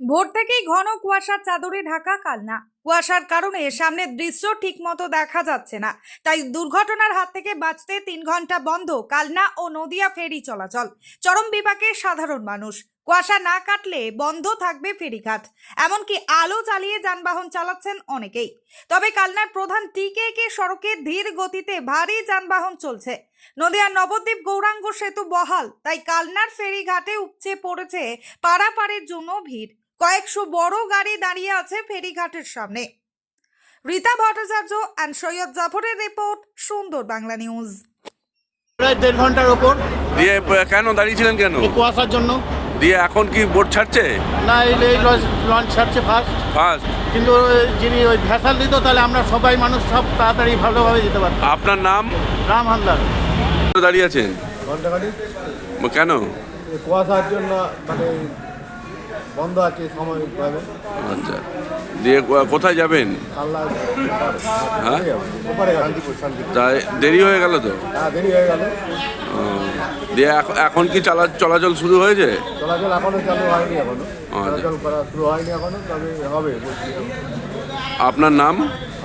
ভোর থেকেই ঘন কুয়াশার চাদরে ঢাকা কালনা। কুয়াশার কারণে সামনের দৃশ্য ঠিকমতো দেখা যাচ্ছে না। তাই দুর্ঘটনার হাত থেকে বাঁচতে তিন ঘণ্টা বন্ধ কালনা ও নদিয়া ফেরি চলাচল। চরম বিপাকে সাধারণ মানুষ। কুয়াশা না কাটলে বন্ধ থাকবে ফেরিঘাট। এমনকি আলো চালিয়ে যানবাহন চালাচ্ছেন অনেকেই। তবে কালনার প্রধান টিকে কে সড়কে ধীর গতিতে ভারী যানবাহন চলছে। নদিয়ার নবদ্বীপ গৌরাঙ্গ সেতু বহাল, তাই কালনার ফেরিঘাটে উপচে পড়েছে পারাপারের জন্য ভিড়। কয়েকশো বড় গাড়ি দাঁড়িয়ে আছে ফেরিঘাটের সামনে। রীতা ভট্টাচার্য অ্যান্ড সৈয়দ জাফরের রিপোর্ট সুন্দর বাংলা নিউজ। প্রায় দেড় ঘণ্টার ওপর। দিয়ে কেন দাঁড়িয়েছিলেন কেন? কুয়াশার জন্য। দিয়ে এখন কি বোট ছাড়ছে? না এই লঞ্চ লঞ্চ ছাড়ছে ফার্স্ট ফার্স্ট কিন্তু ওই যিনি ওই ভ্যাসাল দিত তাহলে আমরা সবাই মানুষ সব তাড়াতাড়ি ভালোভাবে যেতে পারতাম। আপনার নাম? রাম হালদার। দাঁড়িয়ে আছেন? কেন? কুয়াশার জন্য মানে বন্ধ আছে সাময়িকভাবে। আচ্ছা। দিয়ে কোথায় যাবেন? হ্যাঁ? তাই দেরি হয়ে গেল তো? হ্যাঁ দেরি হয়ে গেল। দিয়ে এখন কি চালা চলাচল শুরু হয়েছে? চলাচল এখনও চালু হয়নি এখনও। আচ্ছা। চলাচল করা শুরু হয়নি এখনও তবে হবে। বলছি। আপনার নাম?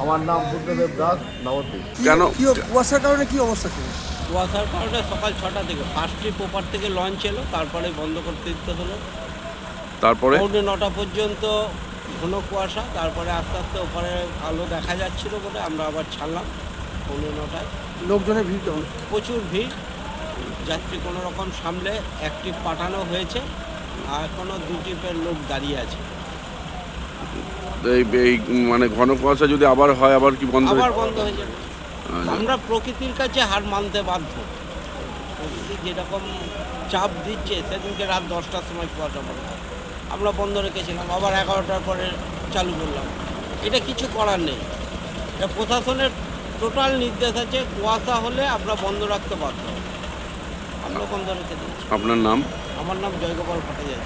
আমার নাম বুদ্ধদেব দাস নবদ্বীপ কেন? কি কুয়াশার কারণে কি অবস্থা ছিল? কুয়াশার কারণে সকাল ছটা থেকে ফার্স্ট ট্রিপ ওপার থেকে লঞ্চ এলো তারপরে বন্ধ করতে দিতে হলো তারপরে? পৌনে নটা পর্যন্ত ঘন কুয়াশা তারপরে আস্তে আস্তে ওপারে আলো দেখা যাচ্ছিল বলে আমরা আবার ছাড়লাম পৌনে নটায়। লোকজনের ভিড় কেমন? প্রচুর ভিড়। যাত্রী কোনো রকম সামলে এক ট্রিপ পাঠানো হয়েছে আর এখনও দু লোক দাঁড়িয়ে আছে। এই এই মানে ঘন কুয়াশা যদি আবার হয় আবার কি বন্ধ আবার বন্ধ হয়ে যাবে। আচ্ছা। আমরা প্রকৃতির কাছে হার মানতে বাধ্য। প্রকৃতি যেরকম চাপ দিচ্ছে সেদিনকে রাত দশটার সময় কুয়াশা পড়ে আমরা বন্ধ রেখেছিলাম আবার এগারোটার পরে চালু করলাম। এটা কিছু করার নেই। এটা প্রশাসনের টোটাল নির্দেশ আছে কুয়াশা হলে আমরা বন্ধ রাখতে বাধ্য। আমরা বন্ধ রেখে দিচ্ছি আপনার নাম? আমার নাম জয়গোপাল ভট্টাচার্য।